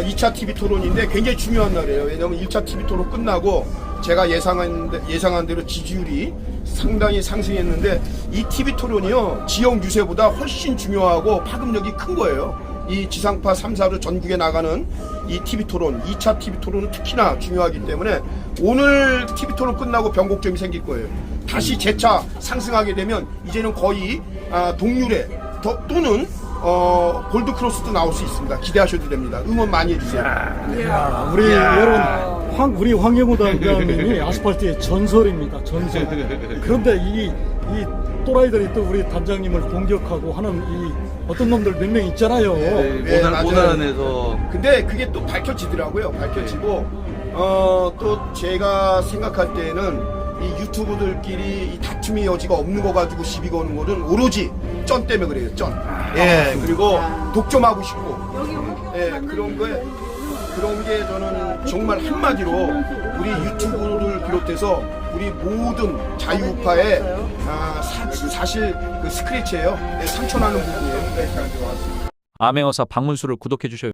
2차 TV 토론인데 굉장히 중요한 날이에요. 왜냐하면 1차 TV 토론 끝나고 제가 예상한, 예상한 대로 지지율이 상당히 상승했는데 이 TV 토론이요. 지역 유세보다 훨씬 중요하고 파급력이 큰 거예요. 이 지상파 3사로 전국에 나가는 이 TV 토론, 2차 TV 토론은 특히나 중요하기 때문에 오늘 TV 토론 끝나고 변곡점이 생길 거예요. 다시 재차 상승하게 되면 이제는 거의 아, 동률에 더- 또는 어, 골드 크로스도 나올 수 있습니다. 기대하셔도 됩니다. 응원 많이 해주세요. 야, 우리 여러분 황, 우리 황영우 단장님이 아스팔트의 전설입니다. 전설. 그런데 이, 이 또라이들이 또 우리 단장님을 공격하고 하는 이 어떤 놈들 몇 명 있잖아요. 네, 모난, 맞아요. 모난에서 근데 그게 또 밝혀지더라고요. 밝혀지고 어, 또 제가 생각할 때는 이 유튜브들끼리 이 다툼의 여지가 없는 거 가지고 시비 거는 거는 오로지 쩐 때문에 그래요. 쩐. 예. 그리고 독점하고 싶고 예, 그런 거에 그런 게 저는 정말 한마디로 우리 유튜브를 비롯해서 우리 모든 자유우파의 아, 사, 사실 그 스크래치예요. 예, 상처나는 부분이에요. 네. 암행어사 박문수를 구독해 주셔요.